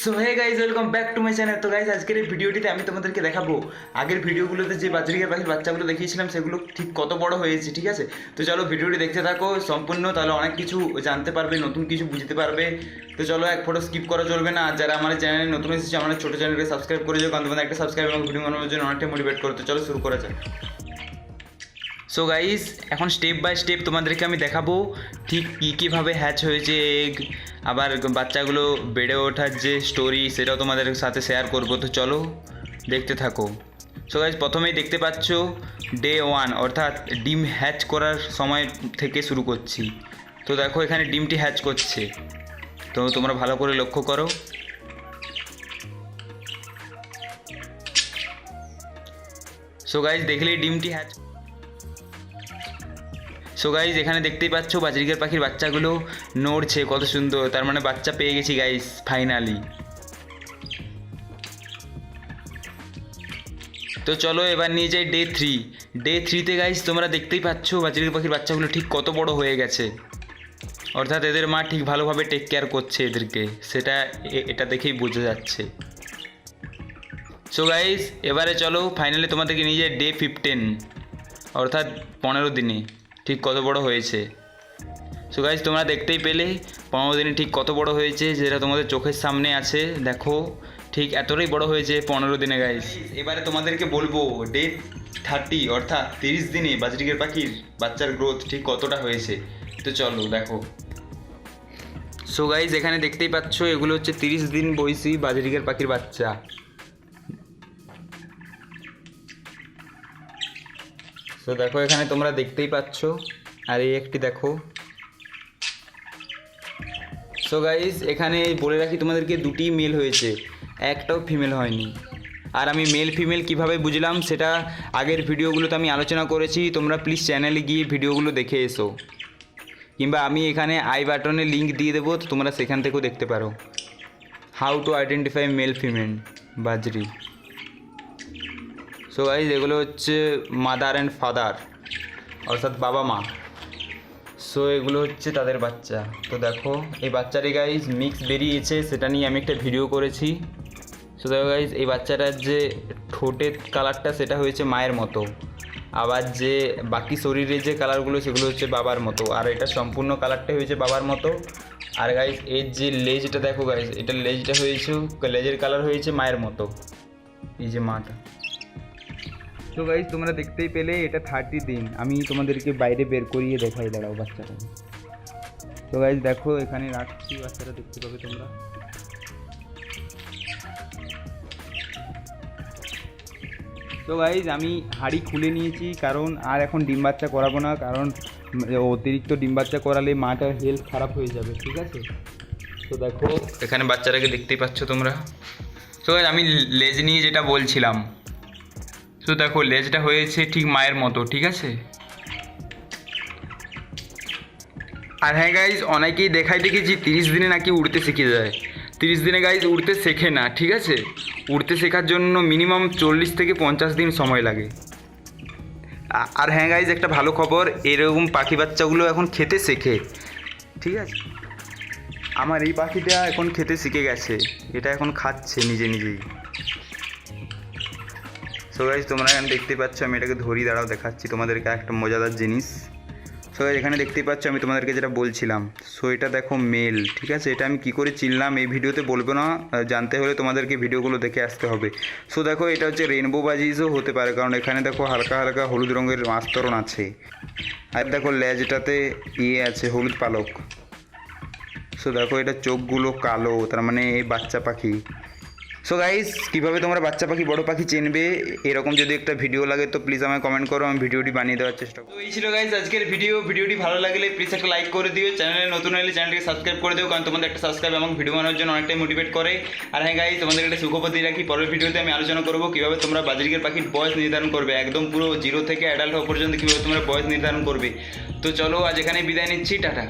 So hey guys welcome back to my channel তো guys আজকের এই ভিডিওটিতে আমি তোমাদেরকে দেখাবো আগের ভিডিওগুলোতে যে বাজরিকের পাখির বাচ্চাগুলো দেখিয়েছিলাম, সেগুলো ঠিক কত বড় হয়েছে, ঠিক আছে? তো চলো ভিডিওটি দেখতে থাকো, সম্পূর্ণ, তাহলে অনেক কিছু জানতে পারবে, নতুন কিছু বুঝতে পারবে। তো চলো এক ফটো স্কিপ করা চলবে না যারা আমার চ্যানেলে নতুন এসেছে, আমার ছোটো চ্যানেলকে সাবস্ক্রাইব করে যাও কারণ তোমাদের একটা সাবস্ক্রাইব এবং ভিডিও বানানোর জন্য অনেকটা মোটিভেট করতে চলো শুরু করা যাক। সো গাইস এখন স্টেপ বাই স্টেপ তোমাদেরকে আমি দেখাবো ঠিক কী কীভাবে হ্যাচ হয়েছে এগ আবার বাচ্চাগুলো বেড়ে ওঠার যে স্টোরি সেটাও তোমাদের সাথে শেয়ার করব। তো চলো দেখতে থাকো। সো গাইস প্রথমেই দেখতে পাচ্ছ ডে ওয়ান অর্থাৎ ডিম হ্যাচ করার সময় থেকে শুরু করছি। তো দেখো এখানে ডিমটি হ্যাচ করছে। তো তোমরা ভালো করে লক্ষ্য করো। সো গাইস দেখলেই ডিমটি হ্যাচ সো গাইজ এখানে দেখতেই পাচ্ছ বাজরিকার পাখির বাচ্চাগুলো নড়ছে, কত সুন্দর। তার মানে বাচ্চা পেয়ে গেছি গাইজ ফাইনালি তো চলো এবার নিয়ে যাই ডে থ্রি ডে থ্রিতে গাইজ তোমরা দেখতেই পাচ্ছ বাজরিকার পাখির বাচ্চাগুলো ঠিক কত বড় হয়ে গেছে। অর্থাৎ এদের মা ঠিক ভালোভাবে টেক কেয়ার করছে এদেরকে। সেটা এটা দেখেই বোঝা যাচ্ছে। সো গাইজ এবারে চলো ফাইনালি তোমাদেরকে নিয়ে যাই ডে ফিফটেন অর্থাৎ পনেরো দিনে ঠিক কত বড় হয়েছে? সো গাইজ তোমরা দেখতেই পেলে পনেরো দিনে ঠিক কত বড় হয়েছে, যেটা তোমাদের চোখের সামনে আছে, দেখো। ঠিক এতটাই বড় হয়েছে পনেরো দিনে গাইজ এবারে তোমাদেরকে বলব ডে থার্টি অর্থাৎ তিরিশ দিনে বাজরিকের পাখির বাচ্চার গ্রোথ ঠিক কতটা হয়েছে? তো চলো, দেখো। সো গাইজ এখানে দেখতেই পাচ্ছ, এগুলো হচ্ছে তিরিশ দিন বয়সী বাজরিকের পাখির বাচ্চা। তো দেখো, এখানে তোমরা দেখতেই পাচ্ছ। আর এই একটি দেখো। সো গাইজ এখানে বলে রাখি, তোমাদেরকে দুটি মেল হয়েছে। একটাও ফিমেল হয়নি। আর আমি মেল ফিমেল কীভাবে বুঝলাম, সেটা আগের ভিডিওগুলোতে আমি আলোচনা করেছি। তোমরা প্লিজ চ্যানেলে গিয়ে ভিডিওগুলো দেখে এসো। কিংবা আমি এখানে আই বাটনে লিঙ্ক দিয়ে দেবো, তো তোমরা সেখান থেকেও দেখতে পারো। How to identify male female বাজরি। So guys এগুলো হচ্ছে মাদার অ্যান্ড ফাদার অর্থাৎ বাবা মা। সো এগুলো হচ্ছে তাদের বাচ্চা। তো দেখো, এই বাচ্চাটি গাইজ মিক্স বেরিয়েছে, সেটা নিয়ে আমি একটা ভিডিও করেছি। সো দেখো গাইজ এই বাচ্চাটার যে ঠোঁটের কালারটা সেটা হয়েছে মায়ের মতো। আবার যে বাকি শরীরে যে কালারগুলো সেগুলো হচ্ছে বাবার মতো। আর এটা সম্পূর্ণ কালারটা হয়েছে বাবার মতো। আর গাইজ এর যে লেজটা, দেখো গাইজ এটা লেজটা হয়েছে, লেজের কালার হয়েছে মায়ের মতো। এই যে মাটা। তো গাইজ তোমরা দেখতেই পেলে, এটা থার্টি দিন। আমি তোমাদেরকে বাইরে বের করিয়ে দেখাই, দাঁড়াও বাচ্চাটা তো গাইজ দেখো, এখানে রাখছি বাচ্চাটা, দেখতে পাবে তোমরা। তো গাইজ আমি হাড়ি খুলে নিয়েছি, কারণ আর এখন ডিম বাচ্চা করাবো না, কারণ অতিরিক্ত ডিম বাচ্চা করালে মাটার হেলথ খারাপ হয়ে যাবে, ঠিক আছে? তো দেখো, এখানে বাচ্চাটাকে দেখতেই পাচ্ছ তোমরা। তো আমি লেজ নিয়ে যেটা বলছিলাম তো দেখো, লেজটা হয়েছে ঠিক মায়ের মতো, ঠিক আছে? আর হ্যাঁ গাইজ অনেকেই দেখাই দেখেছি, তিরিশ দিনে নাকি উড়তে শিখে যায়। তিরিশ দিনে গাইজ উড়তে শেখে না, ঠিক আছে? উড়তে শেখার জন্য মিনিমাম চল্লিশ থেকে পঞ্চাশ দিন সময় লাগে। আর হ্যাঁ গাইজ একটা ভালো খবর, এরকম পাখি বাচ্চাগুলো এখন খেতে শেখে, ঠিক আছে? আমার এই পাখিটা এখন খেতে শিখে গেছে, এটা এখন খাচ্ছে নিজে নিজেই। সো গাইজ তোমরা এখানে দেখতে পাচ্ছ, আমি এটাকে ধরি, দাঁড়াও দেখাচ্ছি তোমাদেরকে একটা মজাদার জিনিস। সো এখানে দেখতেই পাচ্ছ, আমি তোমাদেরকে যেটা বলছিলাম। সো এটা দেখো মেল ঠিক আছে? এটা আমি কি করে চিনলাম, এই ভিডিওতে বলব না। জানতে হলে তোমাদেরকে ভিডিওগুলো দেখে আসতে হবে। সো দেখো, এটা হচ্ছে রেনবো বাজিজও হতে পারে, কারণ এখানে দেখো হালকা হালকা হলুদ রঙের আস্তরণ আছে। আর দেখো লেজটাতে ইয়ে আছে, হলুদ পালক। সো দেখো, এটা চোখগুলো কালো, তার মানে এই বাচ্চা পাখি। সো গাইস কীভাবে তোমরা বাচ্চা পাখি, বড় পাখি চিনবে? এরকম যদি একটা ভিডিও লাগে, তো প্লিজ আমায় কমেন্ট করো, আমি ভিডিওটি বানিয়ে দেওয়ার চেষ্টা করব। এই ছিল গাইস আজকের ভিডিও ভিডিওটি ভালো লাগলে প্লিজ একটা লাইক করে দিও। চ্যানেলে নতুন হলে চ্যানেলকে সাবস্ক্রাইব করে দিও, কারণ তোমাদের একটা সাবস্ক্রাইব এবং ভিডিও বানানোর জন্য অনেকটাই মোটিভেট করে। আর হ্যাঁ গাইস তোমাদের একটা সুখবর রাখি। পরের ভিডিওতে আমি আলোচনা করব কীভাবে তোমরা বাজরিকের পাখির বয়স নির্ধারণ করবে। একদম পুরো জিরো থেকে অ্যাডাল্ট হওয়া পর্যন্ত কীভাবে তোমরা বয়স নির্ধারণ করবে। তো চলো আজ এখানে বিদায় নিচ্ছি। টাটা।